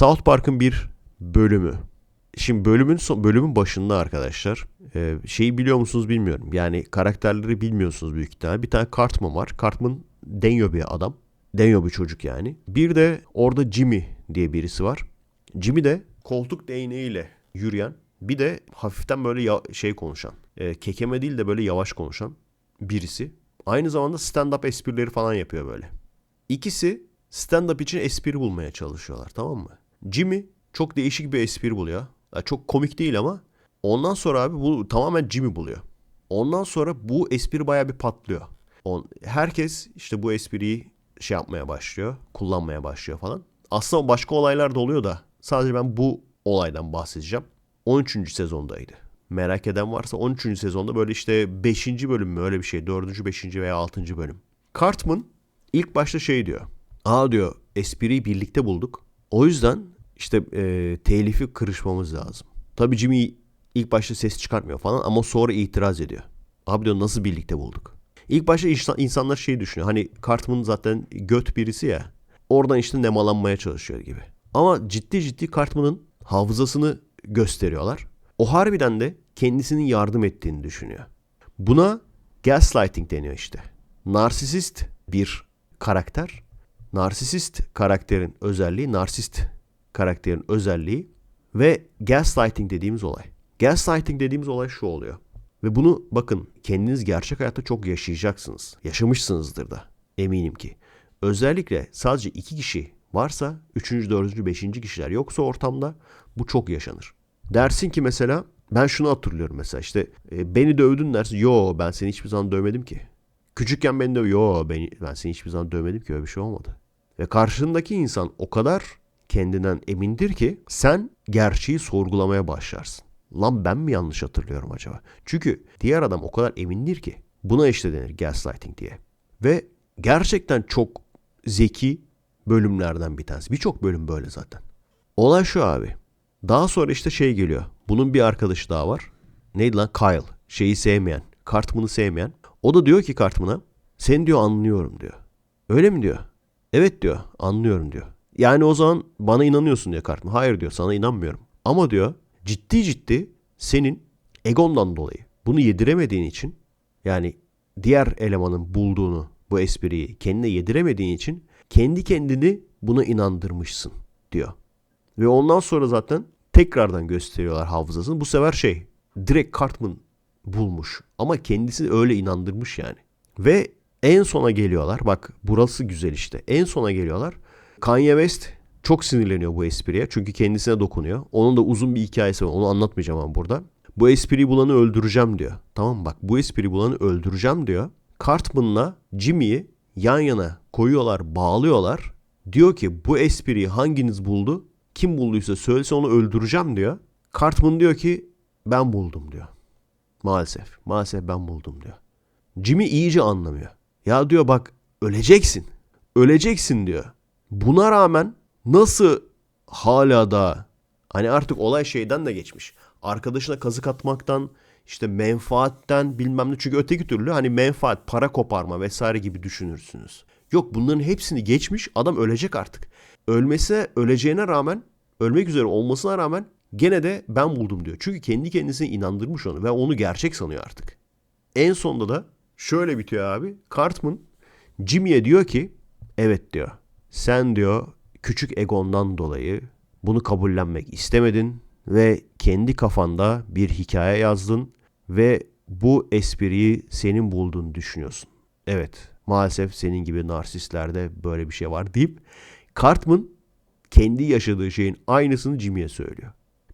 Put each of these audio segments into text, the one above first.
South Park'ın bir bölümü. Şimdi bölümün son, bölümün başında arkadaşlar e, şeyi biliyor musunuz bilmiyorum. Yani karakterleri bilmiyorsunuz büyük ihtimal. Bir tane Cartman var. Cartman denyo bir adam. Denyo bir çocuk yani. Bir de orada Jimmy diye birisi var. Jimmy de koltuk değneğiyle yürüyen bir de hafiften böyle ya- şey konuşan. e, kekeme değil de böyle yavaş konuşan birisi. Aynı zamanda stand-up esprileri falan yapıyor böyle. İkisi stand-up için espri bulmaya çalışıyorlar tamam mı? Jimmy çok değişik bir espri buluyor. Ya çok komik değil ama ondan sonra abi bu tamamen Jimmy buluyor. Ondan sonra bu espri baya bir patlıyor. On, herkes işte bu espriyi şey yapmaya başlıyor, kullanmaya başlıyor falan. Aslında başka olaylar da oluyor da sadece ben bu olaydan bahsedeceğim. 13. sezondaydı. Merak eden varsa 13. sezonda böyle işte 5. bölüm mü öyle bir şey. 4. 5. veya 6. bölüm. Cartman ilk başta şey diyor. Aa diyor espriyi birlikte bulduk. O yüzden işte e, telifi kırışmamız lazım. Tabii Jimmy ilk başta ses çıkartmıyor falan ama sonra itiraz ediyor. Abi diyor nasıl birlikte bulduk? İlk başta insan- insanlar şey düşünüyor. Hani Cartman zaten göt birisi ya. Oradan işte nemalanmaya çalışıyor gibi. Ama ciddi ciddi Cartman'ın hafızasını gösteriyorlar. O harbiden de kendisinin yardım ettiğini düşünüyor. Buna gaslighting deniyor işte. Narsisist bir karakter. Narsisist karakterin özelliği, narsist karakterin özelliği ve gaslighting dediğimiz olay. Gaslighting dediğimiz olay şu oluyor. Ve bunu bakın kendiniz gerçek hayatta çok yaşayacaksınız. Yaşamışsınızdır da eminim ki. Özellikle sadece iki kişi varsa üçüncü, dördüncü, beşinci kişiler yoksa ortamda bu çok yaşanır. Dersin ki mesela ben şunu hatırlıyorum mesela işte e, beni dövdün dersin. Yo ben seni hiçbir zaman dövmedim ki. Küçükken beni döv. Yo ben, ben seni hiçbir zaman dövmedim ki öyle bir şey olmadı. Ve karşındaki insan o kadar kendinden emindir ki sen gerçeği sorgulamaya başlarsın. Lan ben mi yanlış hatırlıyorum acaba? Çünkü diğer adam o kadar emindir ki. Buna işte denir gaslighting diye. Ve gerçekten çok zeki bölümlerden bir tanesi. Birçok bölüm böyle zaten. Olay şu abi. Daha sonra işte şey geliyor. Bunun bir arkadaşı daha var. Neydi lan? Kyle. Şeyi sevmeyen. Cartman'ı sevmeyen. O da diyor ki Cartman'a seni diyor anlıyorum diyor. Öyle mi diyor? Evet diyor anlıyorum diyor. Yani o zaman bana inanıyorsun diyor Cartman. Hayır diyor sana inanmıyorum. Ama diyor ciddi ciddi senin egondan dolayı bunu yediremediğin için yani diğer elemanın bulduğunu bu espriyi kendine yediremediğin için kendi kendini buna inandırmışsın diyor. Ve ondan sonra zaten tekrardan gösteriyorlar hafızasını. Bu sefer şey direkt Cartman bulmuş ama kendisini öyle inandırmış yani. Ve en sona geliyorlar. Bak burası güzel işte. En sona geliyorlar. Kanye West çok sinirleniyor bu espriye. Çünkü kendisine dokunuyor. Onun da uzun bir hikayesi var. Onu anlatmayacağım ama burada. Bu espriyi bulanı öldüreceğim diyor. Tamam bak bu espriyi bulanı öldüreceğim diyor. Cartman'la Jimmy'yi yan yana koyuyorlar, bağlıyorlar. Diyor ki bu espriyi hanginiz buldu? Kim bulduysa söylese onu öldüreceğim diyor. Cartman diyor ki ben buldum diyor. Maalesef. Maalesef ben buldum diyor. Jimmy iyice anlamıyor. Ya diyor bak öleceksin. Öleceksin diyor. Buna rağmen nasıl hala da hani artık olay şeyden de geçmiş. Arkadaşına kazık atmaktan işte menfaatten bilmem ne. Çünkü öteki türlü hani menfaat, para koparma vesaire gibi düşünürsünüz. Yok bunların hepsini geçmiş adam ölecek artık. Ölmesine öleceğine rağmen ölmek üzere olmasına rağmen gene de ben buldum diyor. Çünkü kendi kendisine inandırmış onu ve onu gerçek sanıyor artık. En sonunda da şöyle bitiyor abi. Cartman Jimmy'ye diyor ki evet diyor. Sen diyor küçük egondan dolayı bunu kabullenmek istemedin ve kendi kafanda bir hikaye yazdın ve bu espriyi senin bulduğunu düşünüyorsun. Evet maalesef senin gibi narsistlerde böyle bir şey var deyip Cartman kendi yaşadığı şeyin aynısını Jimmy'ye söylüyor.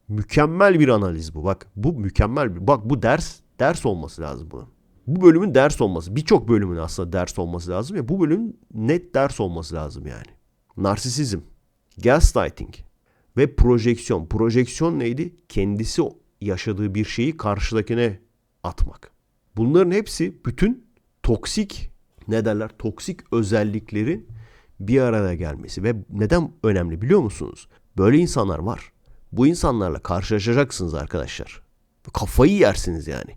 Mükemmel bir analiz bu. Bak bu mükemmel bir. Bak bu ders ders olması lazım bunun. Bu bölümün ders olması. Birçok bölümün aslında ders olması lazım ya bu bölümün net ders olması lazım yani. Narsisizm, gaslighting ve projeksiyon. Projeksiyon neydi? Kendisi yaşadığı bir şeyi karşıdakine atmak. Bunların hepsi bütün toksik ne derler? Toksik özelliklerin bir arada gelmesi ve neden önemli biliyor musunuz? Böyle insanlar var. Bu insanlarla karşılaşacaksınız arkadaşlar. Kafayı yersiniz yani.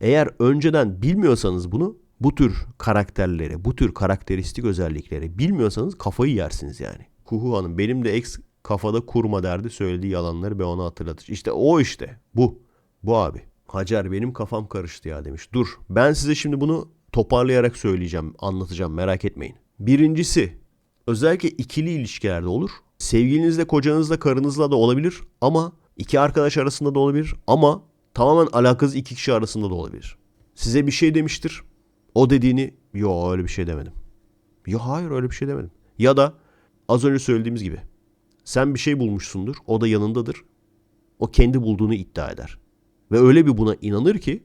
Eğer önceden bilmiyorsanız bunu bu tür karakterleri, bu tür karakteristik özellikleri bilmiyorsanız kafayı yersiniz yani. Kuhu Hanım benim de ex Kafada kurma derdi söylediği yalanları ben ona hatırlatır. İşte o işte. Bu. Bu abi. Hacer benim kafam karıştı ya demiş. Dur ben size şimdi bunu toparlayarak söyleyeceğim, anlatacağım merak etmeyin. Birincisi özellikle ikili ilişkilerde olur. Sevgilinizle, kocanızla, karınızla da olabilir ama iki arkadaş arasında da olabilir ama tamamen alakasız iki kişi arasında da olabilir. Size bir şey demiştir. O dediğini yo öyle bir şey demedim. Ya hayır öyle bir şey demedim. Ya da az önce söylediğimiz gibi sen bir şey bulmuşsundur. O da yanındadır. O kendi bulduğunu iddia eder. Ve öyle bir buna inanır ki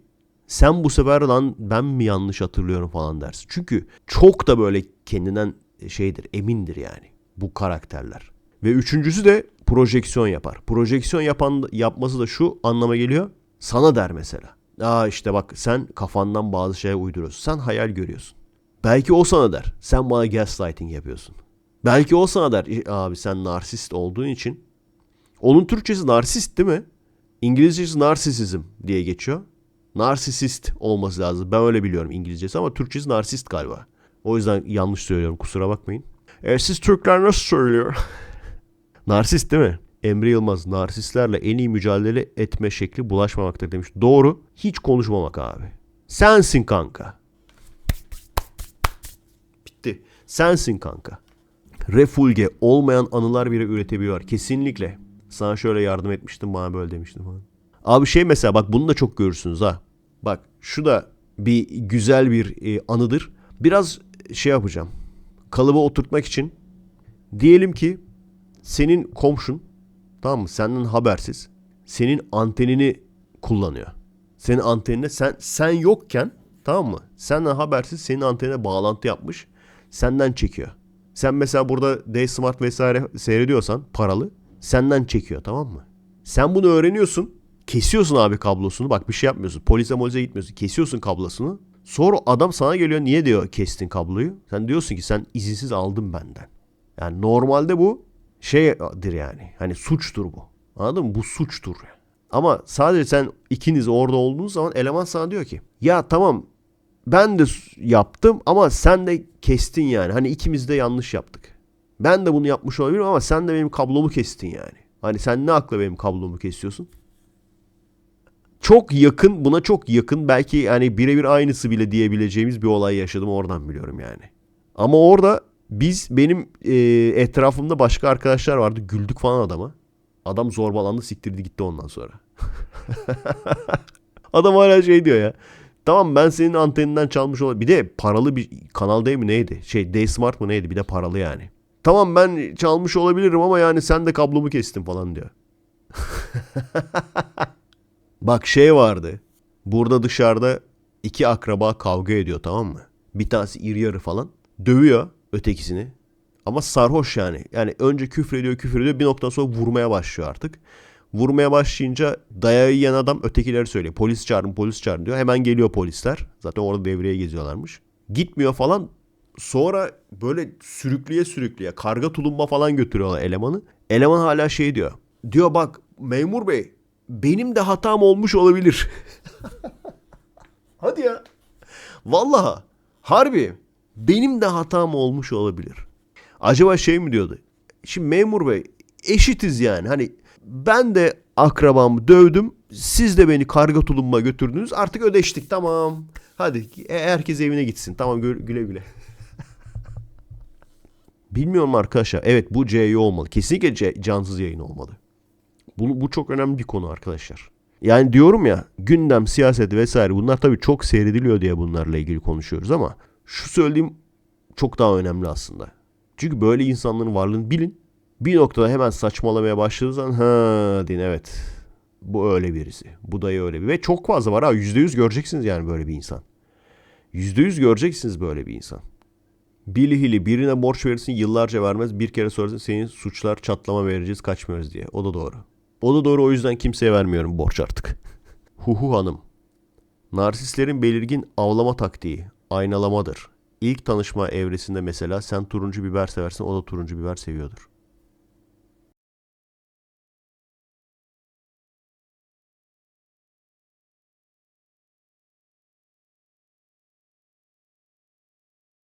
sen bu sefer lan ben mi yanlış hatırlıyorum falan dersin. Çünkü çok da böyle kendinden şeydir emindir yani bu karakterler. Ve üçüncüsü de projeksiyon yapar. Projeksiyon yapan yapması da şu anlama geliyor. Sana der mesela. Aa işte bak sen kafandan bazı şeyler uyduruyorsun. Sen hayal görüyorsun. Belki o sana der. Sen bana gaslighting yapıyorsun. Belki o sana der. "E, Abi sen narsist olduğun için. Onun Türkçesi narsist değil mi? İngilizcesi narsisizm diye geçiyor. Narsisist olması lazım. Ben öyle biliyorum İngilizcesi ama Türkçesi narsist galiba. O yüzden yanlış söylüyorum kusura bakmayın. E, siz Türkler nasıl söylüyor? narsist değil mi? Emre Yılmaz narsistlerle en iyi mücadele etme şekli bulaşmamaktır demiş. Doğru. Hiç konuşmamak abi. Sensin kanka. Bitti. Sensin kanka. Refulge olmayan anılar bile üretebiliyor. Kesinlikle. Sana şöyle yardım etmiştim bana böyle demiştim. Abi şey mesela bak bunu da çok görürsünüz ha. Bak şu da bir güzel bir e, anıdır. Biraz şey yapacağım. Kalıba oturtmak için diyelim ki senin komşun tamam mı senden habersiz senin antenini kullanıyor. Senin antenine sen sen yokken tamam mı? Senden habersiz senin antenine bağlantı yapmış. Senden çekiyor. Sen mesela burada D-Smart vesaire seyrediyorsan paralı senden çekiyor tamam mı? Sen bunu öğreniyorsun. Kesiyorsun abi kablosunu. Bak bir şey yapmıyorsun. Polise molise gitmiyorsun. Kesiyorsun kablosunu. Sonra adam sana geliyor. Niye diyor kestin kabloyu? Sen diyorsun ki sen izinsiz aldın benden. Yani normalde bu şeydir yani. Hani suçtur bu. Anladın mı? Bu suçtur. Ama sadece sen ikiniz orada olduğunuz zaman eleman sana diyor ki ya tamam ben de yaptım ama sen de kestin yani. Hani ikimiz de yanlış yaptık. Ben de bunu yapmış olabilirim ama sen de benim kablomu kestin yani. Hani sen ne akla benim kablomu kesiyorsun? Çok yakın buna çok yakın belki yani birebir aynısı bile diyebileceğimiz bir olay yaşadım oradan biliyorum yani. Ama orada biz benim e, etrafımda başka arkadaşlar vardı güldük falan adama. Adam zorbalandı siktirdi gitti ondan sonra. Adam hala şey diyor ya. Tamam ben senin anteninden çalmış olabilirim. Bir de paralı bir kanal değil mi neydi? Şey D-Smart mı neydi? Bir de paralı yani. Tamam ben çalmış olabilirim ama yani sen de kablomu kestin falan diyor. Bak şey vardı. Burada dışarıda iki akraba kavga ediyor tamam mı? Bir tanesi iri yarı falan. Dövüyor ötekisini. Ama sarhoş yani. Yani önce küfür ediyor küfür ediyor bir noktadan sonra vurmaya başlıyor artık. Vurmaya başlayınca dayağı yiyen adam ötekileri söylüyor. Polis çağırın polis çağırın diyor. Hemen geliyor polisler. Zaten orada devreye geziyorlarmış. Gitmiyor falan. Sonra böyle sürükleye sürükleye karga tulumba falan götürüyorlar elemanı. Eleman hala şey diyor. Diyor bak memur bey benim de hatam olmuş olabilir. Hadi ya. Vallahi harbi benim de hatam olmuş olabilir. Acaba şey mi diyordu? Şimdi memur bey eşitiz yani. Hani ben de akrabamı dövdüm. Siz de beni karga tulumba götürdünüz. Artık ödeştik tamam. Hadi e, herkes evine gitsin. Tamam gü- güle güle. Bilmiyorum arkadaşlar. Evet bu CY olmalı. Kesinlikle C- cansız yayın olmalı. Bu, bu çok önemli bir konu arkadaşlar. Yani diyorum ya gündem, siyaset vesaire bunlar tabii çok seyrediliyor diye bunlarla ilgili konuşuyoruz ama şu söylediğim çok daha önemli aslında. Çünkü böyle insanların varlığını bilin. Bir noktada hemen saçmalamaya başladığı zaman ha deyin evet bu öyle birisi. Bu dayı öyle bir. Ve çok fazla var ha yüzde yüz göreceksiniz yani böyle bir insan. Yüzde yüz göreceksiniz böyle bir insan. Bilihili birine borç verirsin yıllarca vermez bir kere sorarsan senin suçlar çatlama vereceğiz kaçmıyoruz diye. O da doğru. O da doğru o yüzden kimseye vermiyorum borç artık. Huhu hanım. Narsistlerin belirgin avlama taktiği aynalamadır. İlk tanışma evresinde mesela sen turuncu biber seversin o da turuncu biber seviyordur.